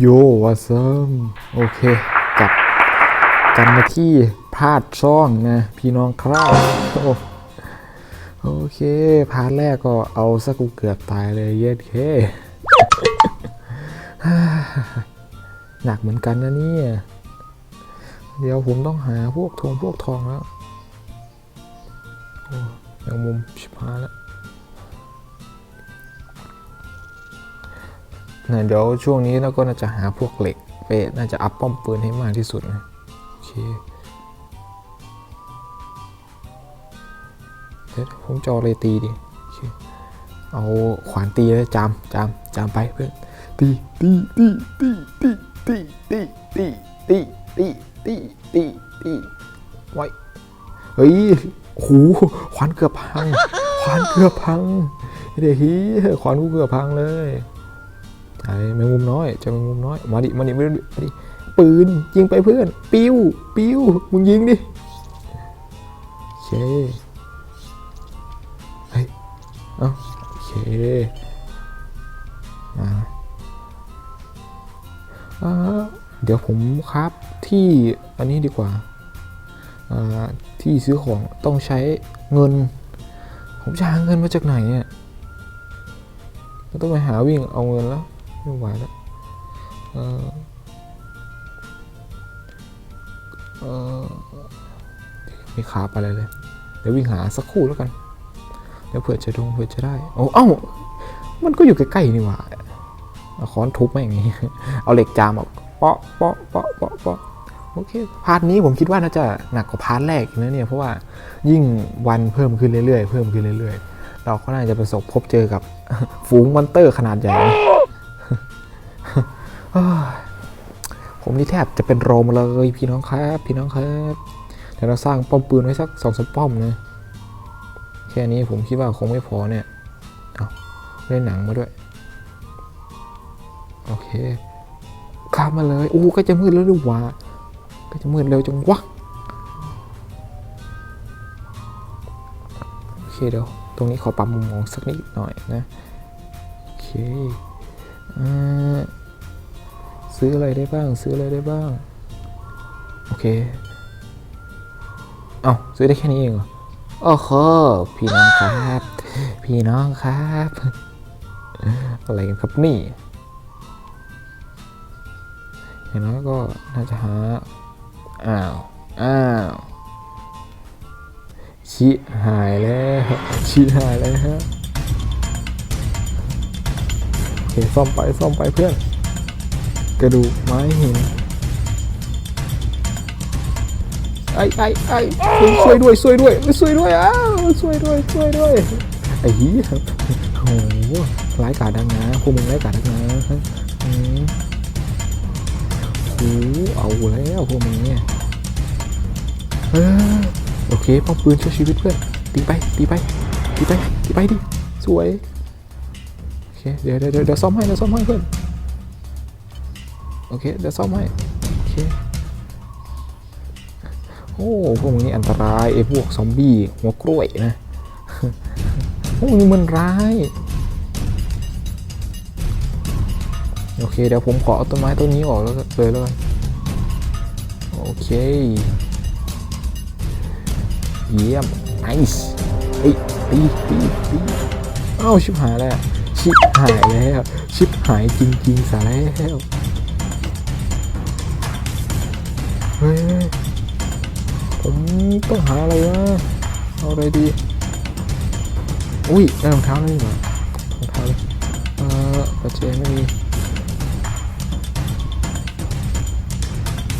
โยวาซัมโอเคกลับกันมาที่พาดช่องนะ พี่น้องครับโอโอเค พาร์ทแรกก็เอาสักกูเกือบตายเลยเย็ดเคหนักเหมือนกันนะเนี่ย เดี๋ยวผมต้องหาพวกทงพวกทองแล้ว โอ้ยังมุมชิบหายแล้ว นะเดี๋ยวช่วงนี้เราก็น่าจะหาพวกเหล็กไปน่าจะอัพป้อมปืนให้มากที่สุดนะโอเคเดี๋ยวผมจะเอาอะไรตีดีเอาขวานตีเลยจามจามจามไปเพื่อนตีตีตีตีตีตีตีตีตีตีตีตีตีไว้เฮ้ยโอ้โหขวานเกือบพังขวานเกือบพังเดี๋ยวฮียขวานกูเกือบพังเลย ไอ้แมงมุมน้อยเจะแมงมุมน้อย มาดิ มาดิมาดิมาดิ ปืนยิงไปเพื่อน ปิ้ว ปิ้ว มึงยิงดิโอเคเฮ้ยเอ้าโอเคมาอ่าเดี๋ยวผมครับที่อันนี้ดีกว่าอ่า ที่ซื้อของต้องใช้เงิน ผมจะหาเงินมาจากไหนเนี่ยต้องไปหาวิ่งเอาเงินแล้ว ไม่ไหวแล้วเออเออไม่ขาไปอะไรเลย เดี๋ยววิ่งหาสักคู่แล้วกัน เดี๋ยวเผื่อจะดงเผื่อจะได้โอ้เอ้า มันก็อยู่ใกล้ๆนี่หว่าเอาค้อนทุบแม่อย่างงี้ เอาเหล็กจามออกเปาะเปาะเปาะเปาะเปาะโอเค พาร์ทนี้ผมคิดว่าน่าจะหนักกว่าพาร์ทแรกนะเนี่ย เพราะว่ายิ่งวันเพิ่มขึ้นเรื่อยๆ เพิ่มขึ้นเรื่อยๆ เราก็น่าจะประสบพบเจอกับฝูงมอนเตอร์ขนาดใหญ่ ผมนี่แทบจะเป็นโรมเลยพี่น้องครับ พี่น้องครับเดี๋ยวเราสร้างป้อมปืนไว้สักสองสามป้อมนะ แค่นี้ผมคิดว่าคงไม่พอเนี่ย เอาได้หนังมาด้วย โอเคข้ามมาเลยโอ้ก็จะมืดแล้วดีกว่าก็จะมืดเร็วจังวะโอเคเดี๋ยว ตรงนี้ขอปรับมุมมองสักนิดหน่อยนะ โอเค ซื้ออะไรได้บ้าง ซื้ออะไรได้บ้าง โอเค เอาซื้อได้แค่นี้เองเหรอโอ้โหพี่น้องครับ พี่น้องครับ อะไรกันครับนี่อย่างน้อยก็น่าจะหา อ้าว อ้าวชิหายแล้วชิหายแล้ว คซ่อมไปซ่อมไปเพื่อน กระดูกไม้หินไอ้ไอ้ไอ้ช่วยด้วยช่วยด้วยช่วยด้วยอ้าวช่วยด้วยช่วยด้วยไอ้เหี้ยโอ้โหร้ายกาดังนะพวกมึงร้ายกาดังนะอืมโอ้โหเอาแล้วพวกมึงเนี่ยโอเคป้อมปืนช่วยชีวิตเพื่อนตีไปตีไปตีไปตีไปดิสวย เคเดี๋ยวเดี๋ยวเดี๋ยวซ่อมให้เดี๋ยวซ่อมให้เพื่อนโอเคเดี๋ยวซ่อมให้โอเคโอ้พวกมึงนี่อันตรายไอ้พวกซอมบี้หัวกล้วยนะพวกนี้มันร้ายโอเคเดี๋ยวผมขอเอาต้นไม้ต้นนี้ออกแล้วก็เลยแล้วกันโอเคเยี่ยม nice เฮ้ยตีตีตีเอ้าชิบหายแล้ว ชิบหายแล้ว ชิบหายจริงๆซะแล้วเฮ้ยผมต้องหาอะไรวะเอาอะไรดี อุ้ยได้รองเท้าแล้วนี่หว่ารองเท้าเลยเออปัจเจไม่มี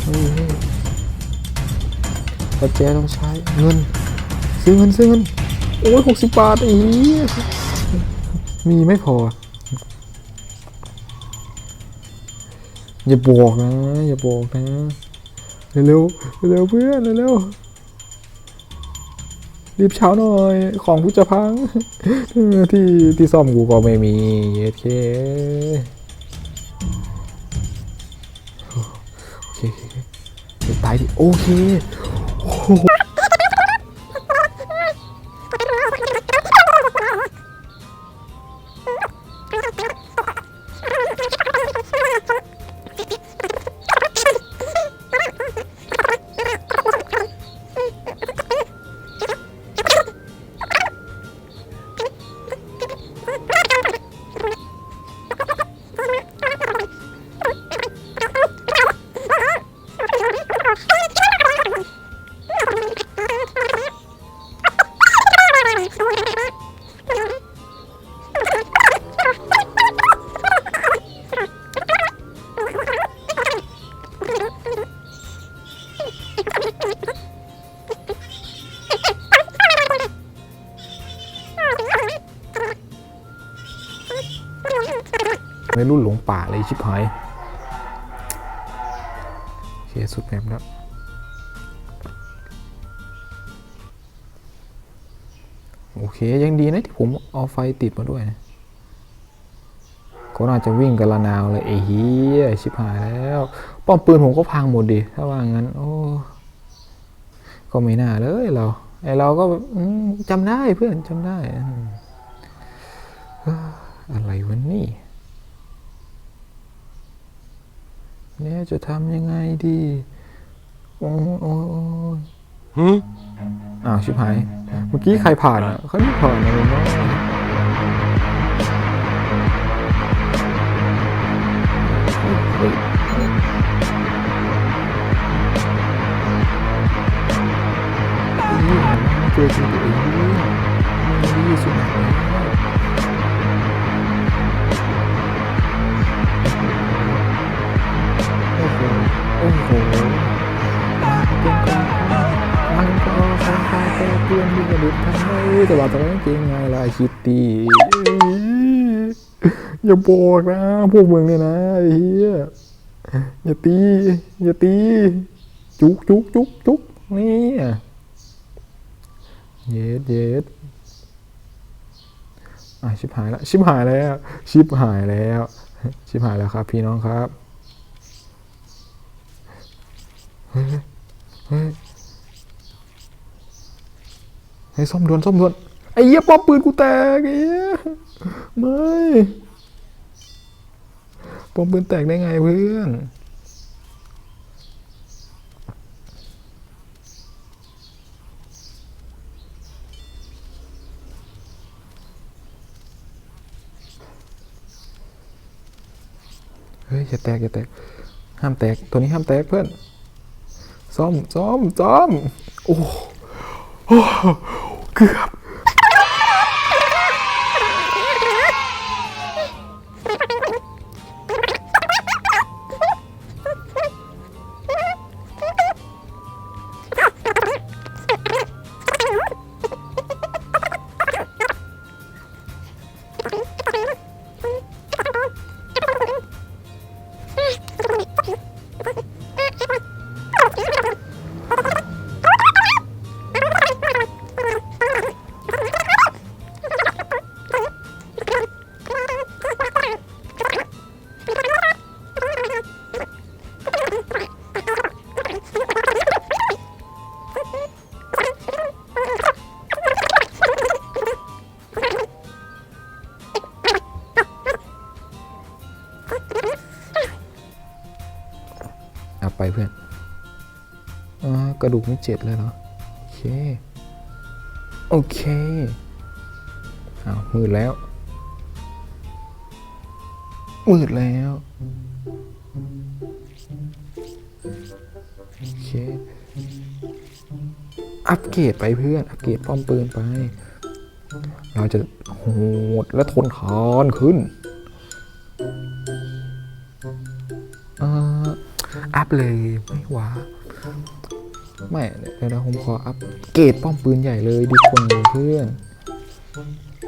เฮ้ยเฮ้ยปัจเจต้องใช้เงิน ซื้อเงินซื้อเงินโอ้ยหกสิบบาทอี มีไม่พอ อย่าบอกนะ อย่าบอกนะ เร็วๆเร็วเพื่อนเร็วรีบเช้าหน่อย ของกูจะพัง ที่ที่ซ่อมกูก็ไม่มีเย็ดเคโอเคโอเคโอเคตายดิ โอเคโอ้ โหไม่รุ่นหลงป่าเลยชิบหายโอเคสุดแมปแล้วโอเค ยังดีนะที่ผมเอาไฟติดมาด้วยนะก็น่าจะวิ่งกันละนาวเลยไอ้เหี้ยชิบหายแล้ว ป้อมปืนผมก็พังหมดดิ ถ้าว่างั้น โอ้ ก็ไม่น่าเลยเรา ไอเราก็จำได้เพื่อนจำได้อืมเอ้ออะไรวะนี่ เนี่ยจะทำยังไงดีโอ้ยโอ้ยโอ้ย Huh? อ้าวชิบหาย เมื่อกี้ใครผ่านอะเขาไม่ผ่านอะไรเนาะเฮ้ยเฮ้ยไม่เจอจริงๆไอ้เหี้ยไม่ได้สุดแล้ว อ้โหมาเป็นกองทัพมันก็ทำตาแก้เพื่อนที่กระดุดทำไมแต่ว่าตอนนั้นจริงไงล่ะคิตตี้อย่าบอกนะ พวกมึงเนี่ยนะไอ้เหี้ยอย่าตี อย่าตี จุกจุกจุกจุกนี่เย็ดเย็ดอะชิบหายแล้ว ชิบหายแล้ว ชิบหายแล้ว ชิบหายแล้วครับ พี่น้องครับ เฮ้ส้มด่วนซ่อมด่วนไอ้เหี้ยป้อมปืนกูแตกไอ้เหี้ยไม่ป้อมปืนแตกได้ไงเพื่อนเฮ้ยอย่าแตกอย่าแตก ห้ามแตก ตัวนี้ห้ามแตกเพื่อน ซ่อมซ่อมซ่อมโอ้โอ้เกือบ ไปเพื่อนอกระดูกนี่เจ็ดเลยเหรอ โอเค โอเคอ้าวมืดแล้ว มืดแล้ว โอเค อัปเกรดไปเพื่อน อัปเกรดป้อมปืนไป เราจะโหดและทนทานขึ้นอ่อ อัพเลยไม่หวาไม่เดี๋ยวนะผมขออัพเกรดป้อมปืนใหญ่เลยดีกว่าเพื่อน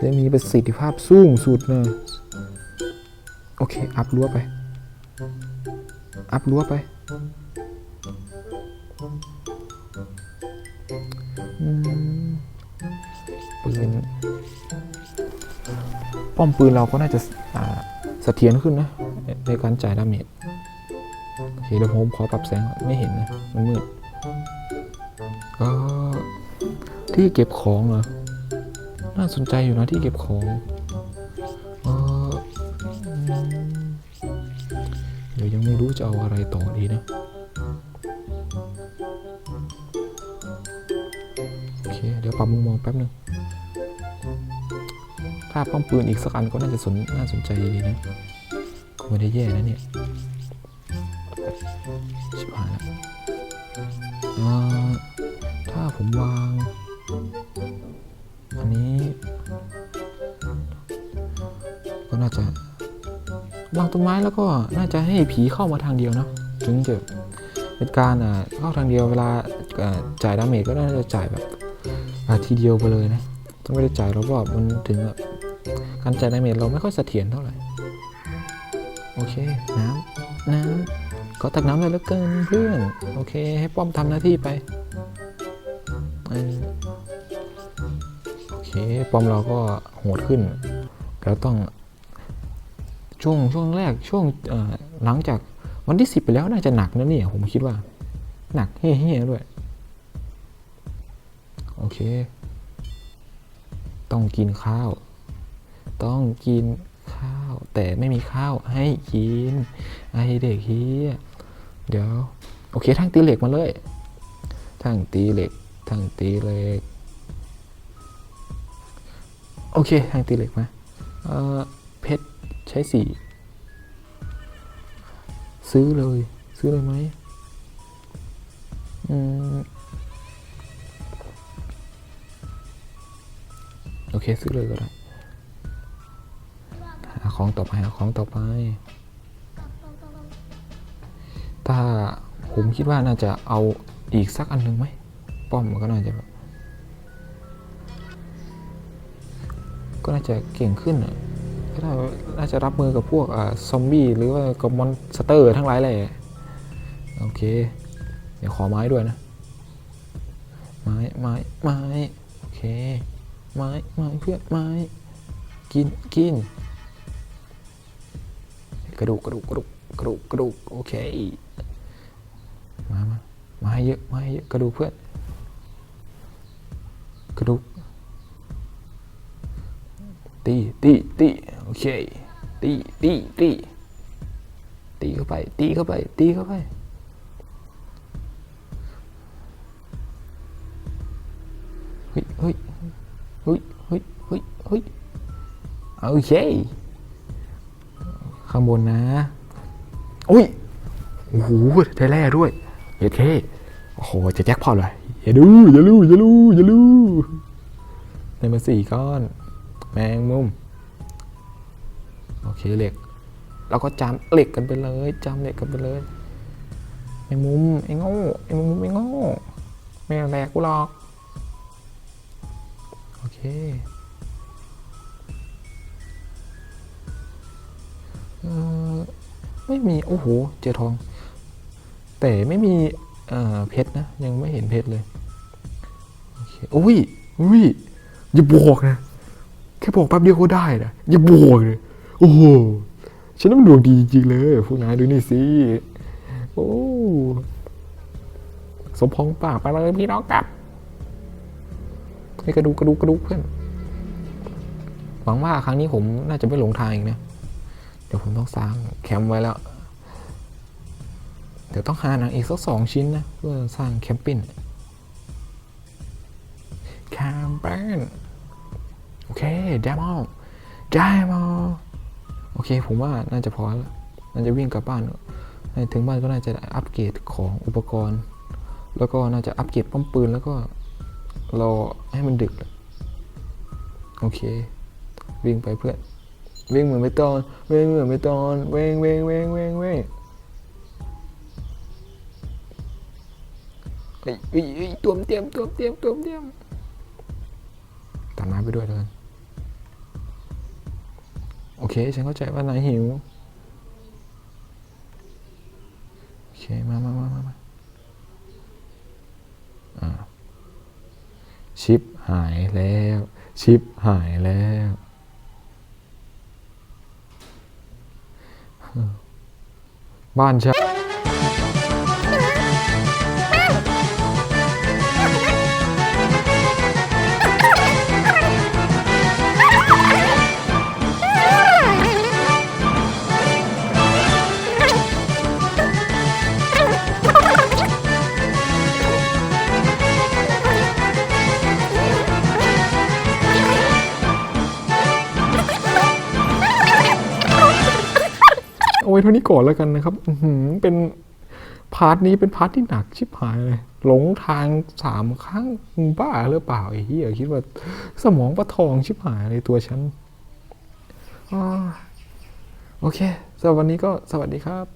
จะมีประสิทธิภาพสูงสุดเนะโอเค อัพรั้วไป อัพรั้วไปปืนป้อมปืนเราก็น่าจะอ่าเสถียรขึ้นนะ ในการจ่ายดาเมจ เคเดี๋ยวผมขอปรับแสงไม่เห็นนะ มันมืดก็ที่เก็บของเหรอ น่าสนใจอยู่นะที่เก็บของเอออืมเดี๋ยวยังไม่รู้จะเอาอะไรต่อดีนะ โอเค เดี๋ยวปรับมุมมองแป๊บหนึงถ้าป้อมปืนอีกสักอันก็น่าจะสนน่าสนใจดีนะไม่ได้แย่นะเนี่ย หายแล้วถ้าผมวาง อันนี้ ก็น่าจะ วางต้นไม้แล้วก็น่าจะให้ผีเข้ามาทางเดียวนะถึงจะเป็นการอ่าเข้าทางเดียวเวลาจ่ายดาเมจก็น่าจะจ่ายแบบทีเดียวไปเลยนะต้องไม่ได้จ่ายรอบๆมันถึงการจ่ายดาเมจเราไม่ค่อยเสถียรเท่าไหร่ โอเค น้ำ น้ำ ก็ตักน้ำเลยแล้วเกินเพื่อน โอเค ให้ป้อมทำหน้าที่ไปโอเค ป้อมเราก็โหดขึ้นแล้วต้องช่วงช่วงแรกช่วงหลังจากวันที่สิบไปแล้วน่าจะหนักนะเนี่ย ผมคิดว่า หนักเฮ้ยๆด้วย โอเค ต้องกินข้าว ต้องกินข้าว แต่ไม่มีข้าวให้กินไอเด็กเฮียเดี๋ยว โอเคทั้งตีเหล็กมาเลย ทั้งตีเหล็ก ทั้งตีเหล็ก โอเคทั้งตีเหล็กมาเอ่อเพชรใช้สีซื้อเลย ซื้อเลยไหมอืมโอเค ซื้อเลยก็ได้ ของต่อไปหาของต่อไป ถ้าผมคิดว่าน่าจะเอาอีกสักอันหนึ่งไหม ป้อมมันก็น่าจะแบบก็น่าจะเก่งขึ้นก็น่าน่าจะรับมือกับพวกอซอมบี้หรือว่ากับมอนสเตอร์ทั้งหลายแหละโอเค เดี๋ยวขอไม้ด้วยนะ ไม้ ไม้ ไม้ โอเค ไม้ ไม้เพื่อนไม้ กิน กิน กระดูกกระดูกกระดูกกระดูกกระดูกโอเคมามามาให้เยอะมาให้เยอะกระดูกเพื่อนกระดูกตีตีตีโอเคตีตีตีตีเข้าไป ตีเข้าไป ตีเข้าไปเฮ้ยเฮ้ยเฮ้ยเฮ้ยเฮ้ยเฮ้ยโอเค ข้างบนนะ อุ้ย โอ้โหได้แร่ด้วยเยดเคโอ้โห จะแจ็คพอตเลยอย่าดูอย่าลูอย่าลูอย่าลูได้มาสี่ก้อน แมงมุม โอเคเหล็ก เราก็จำเหล็กกันไปเลยจำเหล็กกันไปเลยไอ้มุมไอ้โง่ไอ้มุมไอ้โง่ไม่เอาแหลกกูหรอก โอเค ไม่มี โอ้โห เจอทอง แต่ไม่มีเอ่อเพชรนะ ยังไม่เห็นเพชรเลยโอเคอุ้ยอุ้ยอย่าบอกนะ แค่บอกแป๊บเดียวก็ได้นะอย่าบอกเลยโอ้โหฉันนั้นมันดวงดีจริงเลยพวกนายดูนี่สิโอ้สมพงษ์ปากไปเลยพี่น้องกลับให้กระดูกกระดูกกระดูกเพื่อนหวังว่าครั้งนี้ผมน่าจะไม่หลงทางอีกนะ เดี๋ยวผมต้องสร้างแคมป์ไว้แล้ว เดี๋ยวต้องหาหนังอีกสักสองชิ้นนะ เพื่อสร้างแคมปิ้งแคมเปญโอเคเดมอลเดมอลโอเค ผมว่าน่าจะพอแล้ว น่าจะวิ่งกลับบ้าน ถึงบ้านก็น่าจะอัปเกรดของอุปกรณ์ แล้วก็น่าจะอัปเกรดป้อมปืนแล้วก็รอให้มันดึก โอเค วิ่งไปเพื่อน วิ่งเหมือนไม่ตอนวิ่งเหมือนไม่ตอนเว่งเว่งเว่งเว่งเวงเฮ้ยเฮ้ยเฮ้ยตัวมเตรียมตัวมเตรียมตัวมเตรียมตัดน้ำไปด้วยเลยโอเค ฉันเข้าใจว่านายหิว โอเค มามามามามาชิปหายแล้ว ชิปหายแล้ว บ้านเช่า ว้เท่านี้ก่อนแล้วกันนะครับอืเป็นพาร์ทนี้เป็นพาร์ทที่หนักชิบหายเลย หลงทางสามครั้งบ้าหรือเปล่าไอ้เหี้ยคิดว่า สมองประทองชิบหายเลยตัวฉันอโอเคสำหรับวันนี้ก็สวัสดีครับ